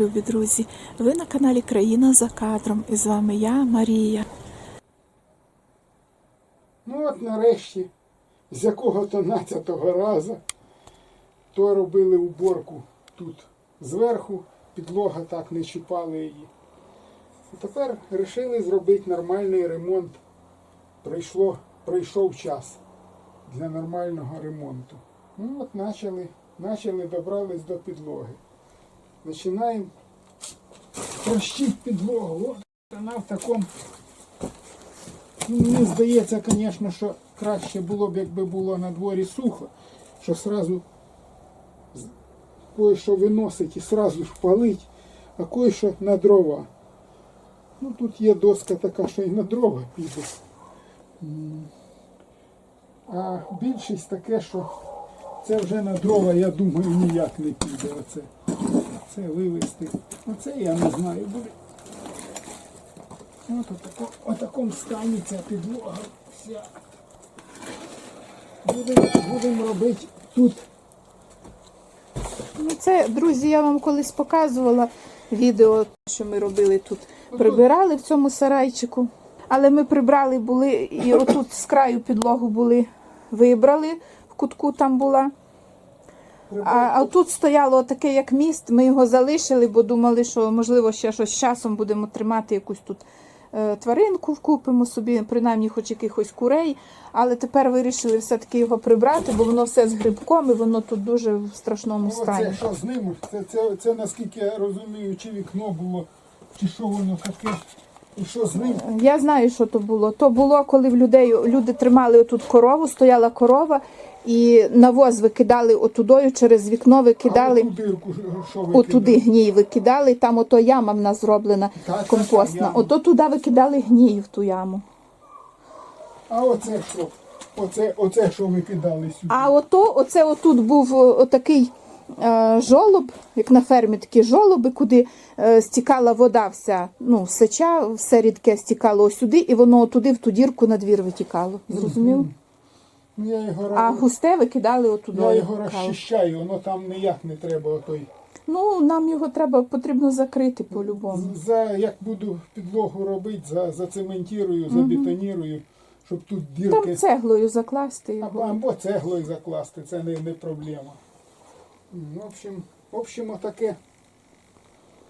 любі друзі! Ви на каналі Країна за кадром і з вами я, Марія. Ну от нарешті, з якого-то 12-го разу, то робили уборку тут зверху, підлога так не чіпали її. І тепер вирішили зробити нормальний ремонт. Прийшло, прийшов час для нормального ремонту. Ну от почали, почали добрались до підлоги. Починаємо трощити підлогу. Вона в такому Мені здається, звісно, що краще було б, якби було на дворі сухо, що сразу кое-що виносить і сразу ж палить, а кое-що на дрова. Ну тут є доска така, що і на дрова піде. А більшість таке, що це вже на дрова, я думаю, ніяк не піде. Оце, це вивезти. Оце я не знаю, буде. От у тако- о такому стані ця підлога вся. Будемо будем робити тут. Ну, це, друзі, я вам колись показувала відео, що ми робили тут. Прибирали в цьому сарайчику. Але ми прибрали були, і отут з краю підлогу були, вибрали, в кутку там була. А, а тут стояло таке, як міст, ми його залишили, бо думали, що можливо ще щось з часом будемо тримати якусь тут е, тваринку, вкупимо собі, принаймні хоч якихось курей. Але тепер вирішили все-таки його прибрати, бо воно все з грибком і воно тут дуже в страшному Ну, стані. оце що з ним? Це, це, це наскільки я розумію, чи вікно було, чи що воно таке. І що з ним? Я знаю, що то було. То було, коли в людей люди тримали отут корову, стояла корова, і навоз викидали отудою через вікно, викидали. Отуди гній викидали, там ото яма в нас зроблена компостна. Ото туди викидали гній в ту яму. А оце що? Оце, оце що ви кидали сюди? А ото, оце отут був отакий е, жолоб, як на фермі такі жолоби, куди е, стікала вода вся, ну, сеча, все рідке стікало сюди, і воно туди в ту дірку на двір витікало. Зрозумів? Ну, я його, А роз- густе викидали отуди. я його розчищаю, воно там ніяк не треба отой. Ну, нам його треба потрібно закрити по-любому. За як буду підлогу робити, за, зацементірую, забетонірую, щоб тут дірки. Там цеглою закласти Або, його. або цеглою закласти, це не, не проблема. М, В общем, в общем, отаке.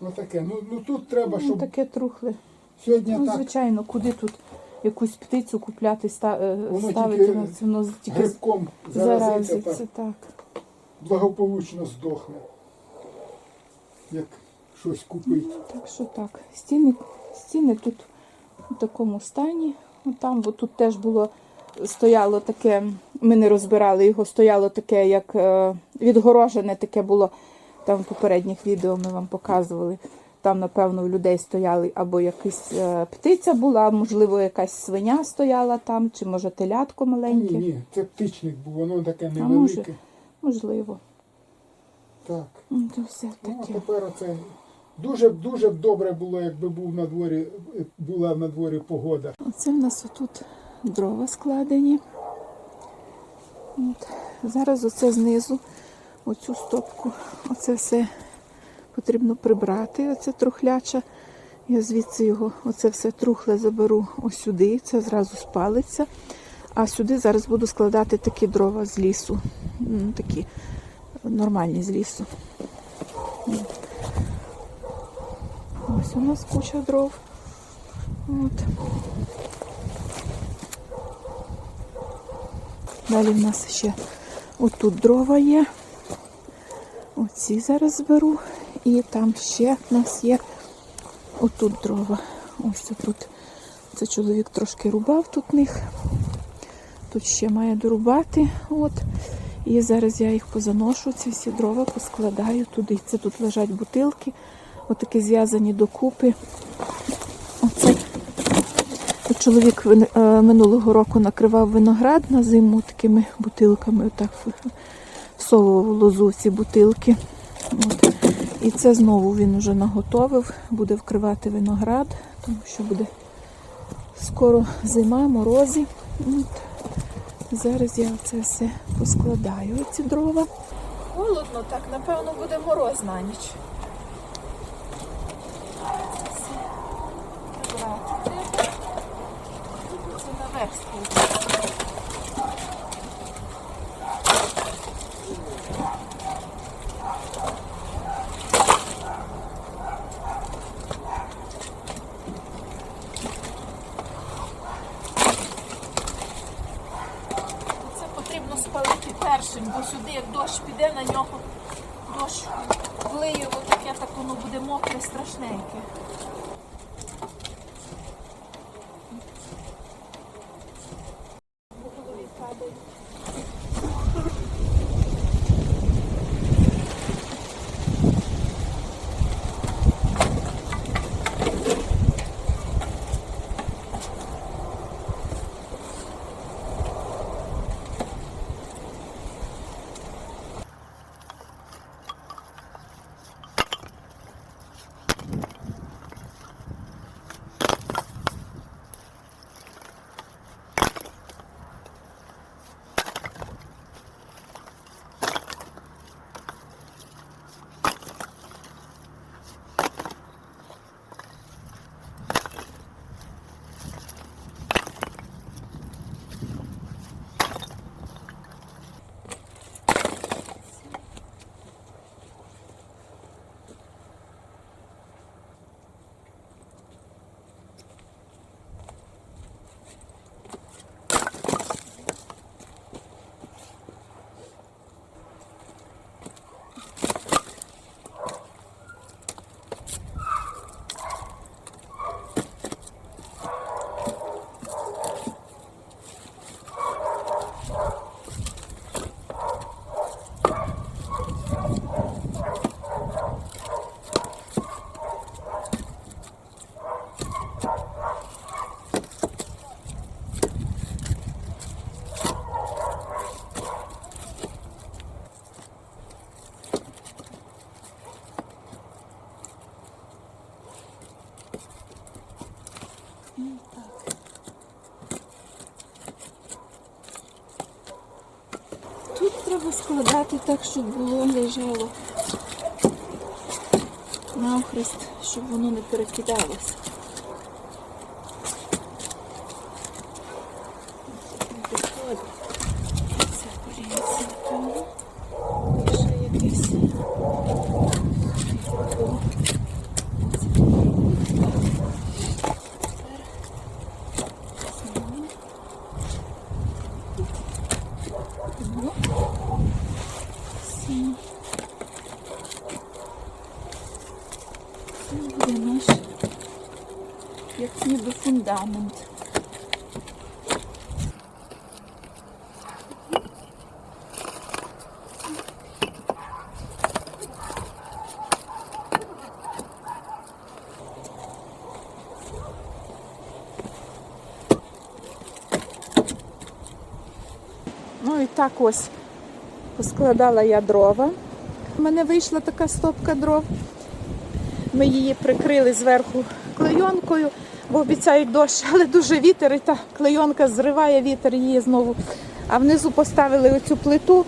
Отаке. Ну, ну тут треба, Ну, щоб таке трухле. сьогодні Ну, так звичайно, куди тут якусь птицю купляти, е, ставити на це, воно тільки грибком заразиться та. Так. благополучно здохне. Як щось купить. так що так. Стіни, стіни тут у такому стані. Ну, Там, бо тут теж було, стояло таке, ми не розбирали його, стояло таке, як е, відгорожене таке було. Там в попередніх відео ми вам показували. Там, напевно, у людей стояли або якась е, птиця була, можливо, якась свиня стояла там, чи може телятко маленьке. ні, ні, це птичник був, воно таке А невелике. може, можливо. Так. Ну, то все Ну, а тепер оце. Дуже дуже добре було, якби був на дворі, була на дворі погода. Оце в нас отут дрова складені. От. Зараз оце знизу, оцю стопку, оце все потрібно прибрати, оце трухляча. Я звідси його, оце все трухле заберу сюди, це зразу спалиться. А сюди зараз буду складати такі дрова з лісу. М, Такі нормальні з лісу. Ось у нас куча дров. От. Далі в нас ще отут дрова є. Оці зараз зберу. І там ще в нас є отут дрова. Ось тут. Це чоловік трошки рубав тут них. Тут ще має дорубати. От. І зараз я їх позаношу, ці всі дрова поскладаю туди. Це тут лежать бутилки, отакі зв'язані докупи. Оце Чоловік е, минулого року накривав виноград на зиму такими бутилками, отак всовував лозу ці бутилки. От. І це знову він уже наготовив, буде вкривати виноград, тому що буде скоро зима, морози. От. Зараз я це все поскладаю, ці дрова. Холодно, так, напевно, буде мороз на ніч. Це все. Це наверх. Першим, бо сюди, як дощ піде на нього, дощ влиє таке, так воно буде мокре, страшненьке. Тут треба складати так, щоб було лежало навхрест, щоб воно не перекидалося. Це корінці, напевно. І ще якийсь. О. Сім. Це буде наш, як ніби фундамент. Ну і так ось поскладала я дрова. У мене вийшла така стопка дров. Ми її прикрили зверху клейонкою, бо обіцяють дощ, але дуже вітер, і та клейонка зриває вітер її знову. А внизу поставили оцю плиту,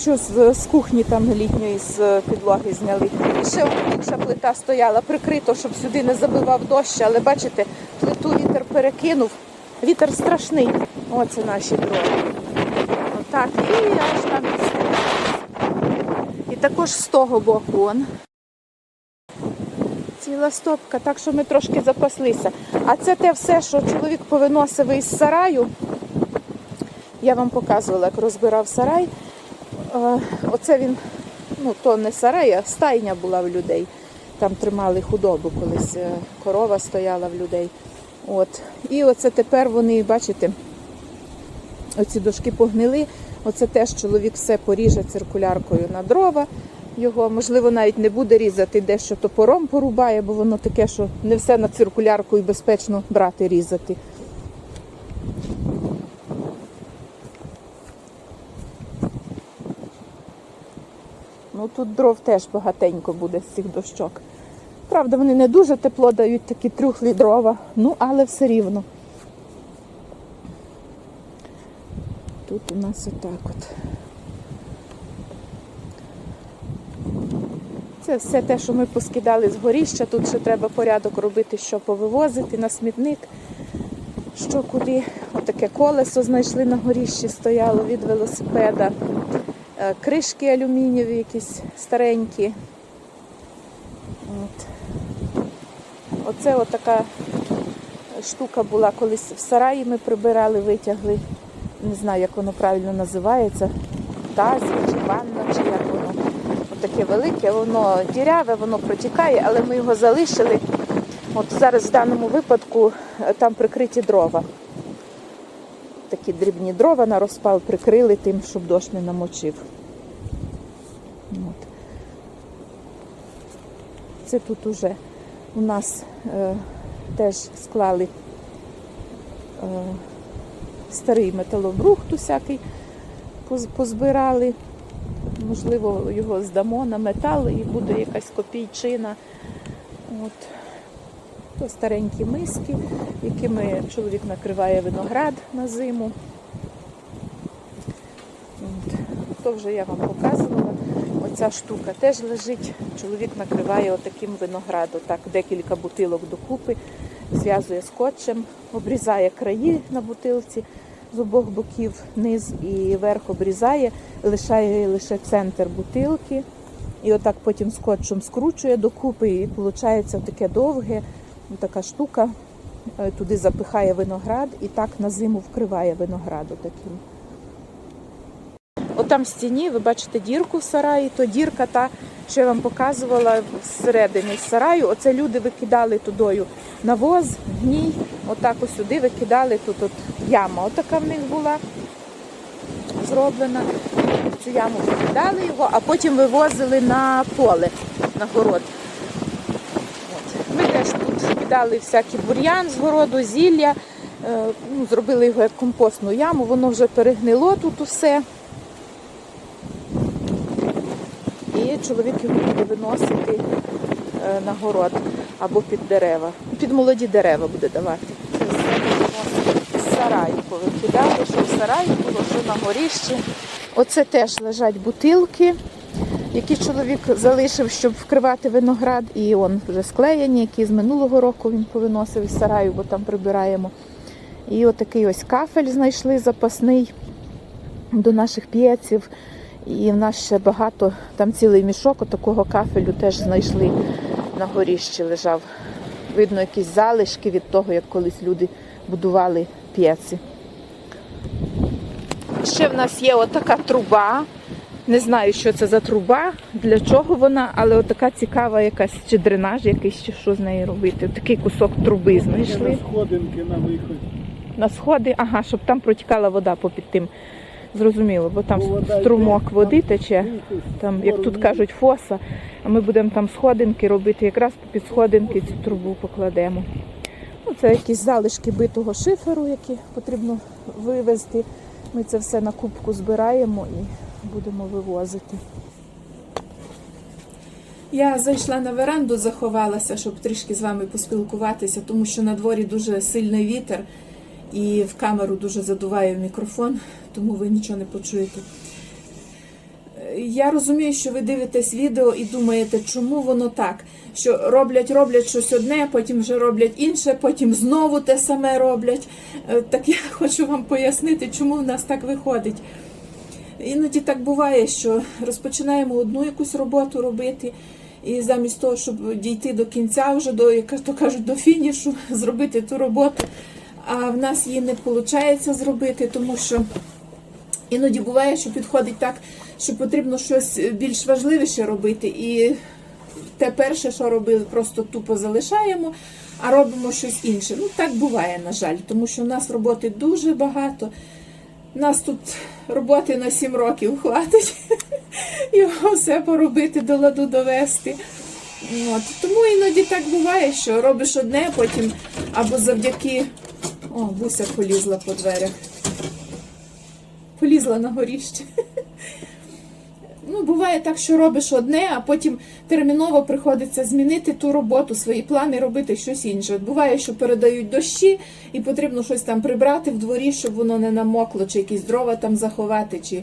що з, з кухні там літньої з підлоги зняли. І ще інша плита стояла, прикрито, щоб сюди не забивав дощ, але бачите, плиту вітер перекинув. Вітер страшний. Оце наші дрова. Отак, і аж там. І також з того боку. Он. Ціла стопка, так що ми трошки запаслися. А це те все, що чоловік повиносив із сараю. Я вам показувала, як розбирав сарай. Е, Оце він, ну то не сарай, а стайня була в людей. Там тримали худобу, колись е, корова стояла в людей. От. І оце тепер вони, бачите, оці дошки погнили. Оце теж чоловік все поріже циркуляркою на дрова. Його, можливо, навіть не буде різати, дещо топором порубає, бо воно таке, що не все на циркулярку і безпечно брати різати. Ну тут дров теж багатенько буде з цих дощок. Правда, вони не дуже тепло дають такі трюхлі дрова, ну але все рівно. Тут у нас отак от. Це все те, що ми поскидали з горіща. Тут ще треба порядок робити, що повивозити на смітник, що куди. отаке колесо знайшли на горіщі, стояло від велосипеда. Е, Кришки алюмінієві якісь старенькі. От. Оце отака штука була колись в сараї ми прибирали, витягли. Не знаю, як воно правильно називається. Тазі чи ванна, чи як Отаке велике, воно діряве, воно протікає, але ми його залишили. От зараз в даному випадку е, там прикриті дрова. Такі дрібні дрова на розпал прикрили тим, щоб дощ не намочив. От. Це тут уже у нас е, теж склали е, старий металобрухт усякий, поз- позбирали. Можливо, його здамо на метал і буде якась копійчина. От. То старенькі миски, якими чоловік накриває виноград на зиму. От. То вже я вам показувала. Оця штука теж лежить. Чоловік накриває отаким виноград, так декілька бутилок докупи, зв'язує скотчем, обрізає краї на бутилці з обох боків, низ і верх обрізає, лишає лише центр бутилки. І отак потім скотчем скручує докупи, і виходить таке довге, така штука. Е, Туди запихає виноград і так на зиму вкриває виноград таким. Отам в стіні ви бачите дірку в сараї, то дірка та, що я вам показувала всередині сараю. Оце люди викидали тудою навоз, гній, отак ось сюди викидали, тут от яма отака в них була зроблена. В цю яму викидали його, а потім вивозили на поле, на город. От. Ми теж тут кидали всякий бур'ян з городу, зілля, е, ну, зробили його як компостну яму, воно вже перегнило тут усе. І чоловік його буде виносити е, на город або під дерева. Під молоді дерева буде давати. З сараю повикидали, що в сараї було, що на горіщі. Оце теж лежать бутилки, які чоловік залишив, щоб вкривати виноград. І он вже склеєні, які з минулого року він повиносив із сараю, бо там прибираємо. І отакий ось кафель знайшли запасний до наших п'єців. І в нас ще багато, там цілий мішок такого кафелю теж знайшли на горіщі лежав. Видно, якісь залишки від того, як колись люди будували п'єці. Ще в нас є отака труба. Не знаю, що це за труба, для чого вона, але отака цікава якась чи дренаж якийсь, чи що з нею робити. Такий кусок труби знайшли Сходинки на виході. на сходи, ага, щоб там протікала вода попід тим. Зрозуміло, бо там струмок води тече, там, як тут кажуть, фоса, а ми будемо там сходинки робити, якраз під сходинки цю трубу покладемо. Ну, це якісь залишки битого шиферу, які потрібно вивезти. Ми це все на кубку збираємо і будемо вивозити. Я зайшла на веранду, заховалася, щоб трішки з вами поспілкуватися, тому що на дворі дуже сильний вітер і в камеру дуже задуває мікрофон, тому ви нічого не почуєте. Я розумію, що ви дивитесь відео і думаєте, чому воно так. Що роблять, роблять щось одне, потім вже роблять інше, потім знову те саме роблять. Е, Так я хочу вам пояснити, чому в нас так виходить. Іноді так буває, що розпочинаємо одну якусь роботу робити, і замість того, щоб дійти до кінця, вже до, як то кажуть, до фінішу, зробити ту роботу, а в нас її не виходить зробити, тому що іноді буває, що підходить так, що потрібно щось більш важливіше робити, і те перше, що робили, просто тупо залишаємо, а робимо щось інше. Ну так буває, на жаль, тому що в нас роботи дуже багато. Нас тут роботи на 7 років хватить його все поробити, до ладу довести. От. Тому іноді так буває, що робиш одне, потім або завдяки. О, буся полізла по дверях. Полізла на горіще. Ну, буває так, що робиш одне, а потім терміново приходиться змінити ту роботу, свої плани, робити щось інше. Буває, що передають дощі, і потрібно щось там прибрати в дворі, щоб воно не намокло, чи якісь дрова там заховати, чи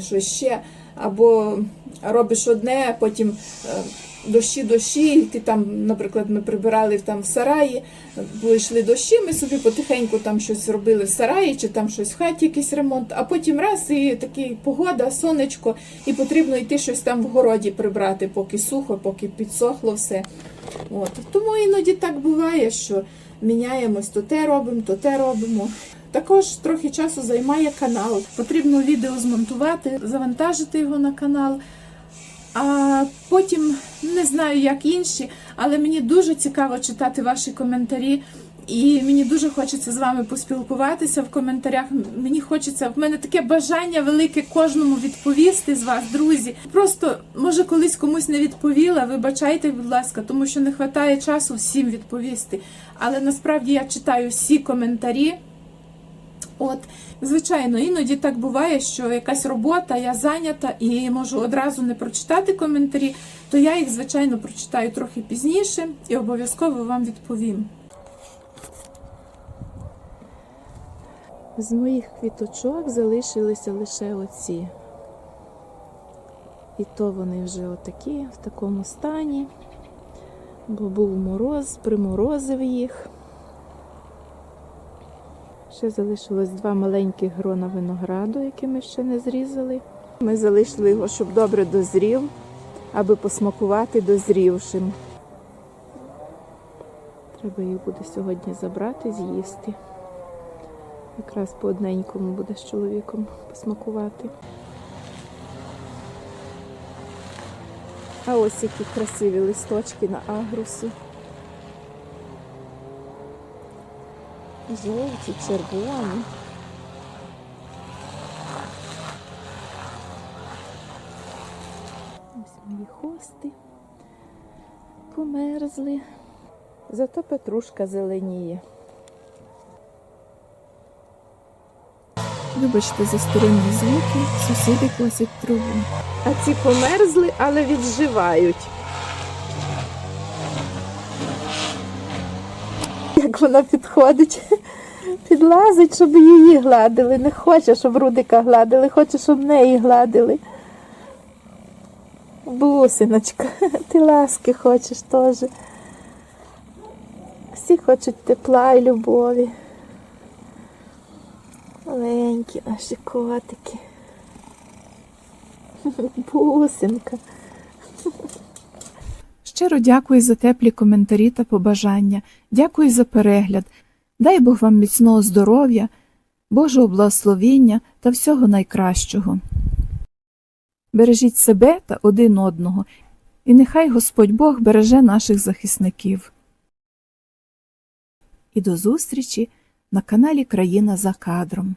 щось ще. Або робиш одне, а потім е, дощі, дощі, ти там, наприклад, ми прибирали там в сараї, бо йшли дощі, ми собі потихеньку там щось зробили в сараї, чи там щось в хаті, якийсь ремонт, а потім раз і такий погода, сонечко, і потрібно йти щось там в городі прибрати, поки сухо, поки підсохло все. От. Тому іноді так буває, що міняємось, то те робимо, то те робимо. Також трохи часу займає канал. Потрібно відео змонтувати, завантажити його на канал. А потім не знаю, як інші, але мені дуже цікаво читати ваші коментарі. І мені дуже хочеться з вами поспілкуватися в коментарях. Мені хочеться, в мене таке бажання велике кожному відповісти з вас, друзі. Просто може колись комусь не відповіла. Вибачайте, будь ласка, тому що не вистачає часу всім відповісти. Але насправді я читаю всі коментарі. От, звичайно, іноді так буває, що якась робота, я зайнята і можу одразу не прочитати коментарі, то я їх, звичайно, прочитаю трохи пізніше і обов'язково вам відповім. З моїх квіточок залишилися лише оці. І то вони вже отакі, в такому стані, бо був мороз, приморозив їх. Ще залишилось два маленьких грона винограду, які ми ще не зрізали. Ми залишили його, щоб добре дозрів, аби посмакувати дозрівшим. Треба їх буде сьогодні забрати, з'їсти. Якраз по одненькому буде з чоловіком посмакувати. А ось які красиві листочки на агрусі. Жовті, червоні. Ось мої хости померзли. Зато петрушка зеленіє. Вибачте за сторонні звуки, сусіди косять траву. А ці померзли, але відживають. Як вона підходить, підлазить, щоб її гладили. Не хоче, щоб Рудика гладили, хоче, щоб неї гладили. Бусиночка, ти ласки хочеш теж. Всі хочуть тепла і любові. Маленькі наші котики. Бусинка. Щиро дякую за теплі коментарі та побажання. Дякую за перегляд. Дай Бог вам міцного здоров'я, Божого благословіння та всього найкращого. Бережіть себе та один одного, і нехай Господь Бог береже наших захисників. І до зустрічі на каналі Країна за кадром.